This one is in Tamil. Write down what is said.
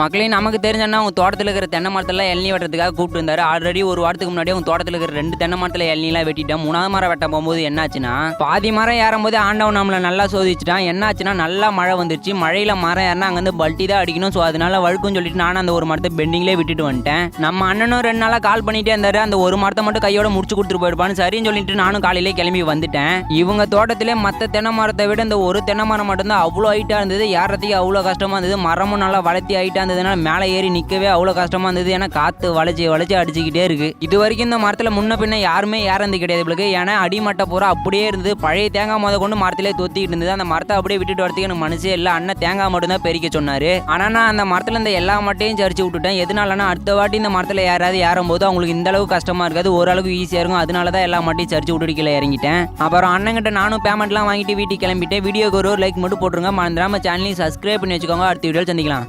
மக்களே நமக்கு தெரிஞ்சன்னா அவங்க தோட்டத்தில் இருக்கிற தென்னை மரத்தில் இளநீ வெட்டுறதுக்காக கூப்பிட்டு இருந்தாரு ஆல்ரெடி ஒரு வாரத்துக்கு முன்னாடி அவங்க தோட்டத்தில் இருக்கிற ரெண்டு தென்னை மரத்தில் இளநீலாம் வெட்டிட்டேன். மூணாவது மரம் வெட்ட போகும்போது என்னாச்சுன்னா பாதி மரம் ஏறும்போது ஆண்டவன் நம்மளை நல்லா சோதிச்சிட்டான். என்னாச்சுன்னா நல்லா மழை வந்துருச்சு. மழையில் மரம் ஏறினா அங்கேருந்து பல்ட்டி தான் அடிக்கணும். ஸோ அதனால வழுக்குன்னு சொல்லிட்டு நானும் அந்த ஒரு மரத்தை பெண்டிங்லேயே விட்டுட்டு வந்துட்டேன். நம்ம அண்ணனும் ரெண்டு நாளாக கால் பண்ணிட்டே இருந்தார். அந்த ஒரு மரத்தை மட்டும் கையோட முடிச்சு கொடுத்துட்டு போயிருப்பான்னு சரின்னு சொல்லிட்டு நானும் காலையிலே கிளம்பி வந்துட்டேன். இவங்க தோட்டத்திலே மற்ற தென்னை மரத்தை விட இந்த ஒரு தென்னை மரம் மட்டும்தான் அவ்வளோ ஹைட்டாக இருந்தது. ஏறத்துக்கு அவ்வளோ கஷ்டமாக இருந்தது. மரமும் நல்லா வளர்த்தி ஹைட்டாக இருந்ததுனால மேலே ஏறி நிற்கவே அவ்வளோ கஷ்டமாக இருந்தது. ஏன்னா காற்று வளைச்சி வளைச்சி அடிச்சுக்கிட்டே இருக்குது இது வரைக்கும் இந்த மரத்தில் முன்ன பின்ன யாருமே ஏறந்து கிடையாது இவளுக்கு. ஏன்னா அடிமட்டை பூரா அப்படியே இருந்தது. பழைய தேங்காய் முத கொண்டு மரத்திலே தொத்திக்கிட்டு இருந்தது. அந்த மரத்தை அப்படியே விட்டுட்டு வரதுக்கு எனக்கு மனசே இல்லை. அண்ணன் தேங்காய் மட்டும்தான் பெருக்க சொன்னார். ஆனால் நான் அந்த மரத்தில் இந்த எல்லா மட்டையும் சரிச்சு விட்டுட்டேன். எதனாலனா அடுத்த வாட்டி இந்த மரத்தில் யாராவது ஏறும்போது அவங்களுக்கு இந்த அளவுக்கு கஷ்டமாக இருக்காது. ஓரளவுக்கு ஈஸியாக இருக்கும். அதனால தான் எல்லா மட்டையும் சரிச்சு விட்டுட்டு கீழே இறங்கிட்டேன். அப்புறம் அண்ணங்கிட்ட நானும் பேமெண்ட்லாம் வாங்கிட்டு வீட்டுக்கு கிளம்பிட்டேன். வீடியோக்கு ஒரு லைக் மட்டும் போட்டுருங்க. மறந்துடாமல் சேனலையும் சப்ஸ்கிரைப் பண்ணி வச்சுக்கோங்க. அடுத்த வீடியோ சந்திக்கலாம்.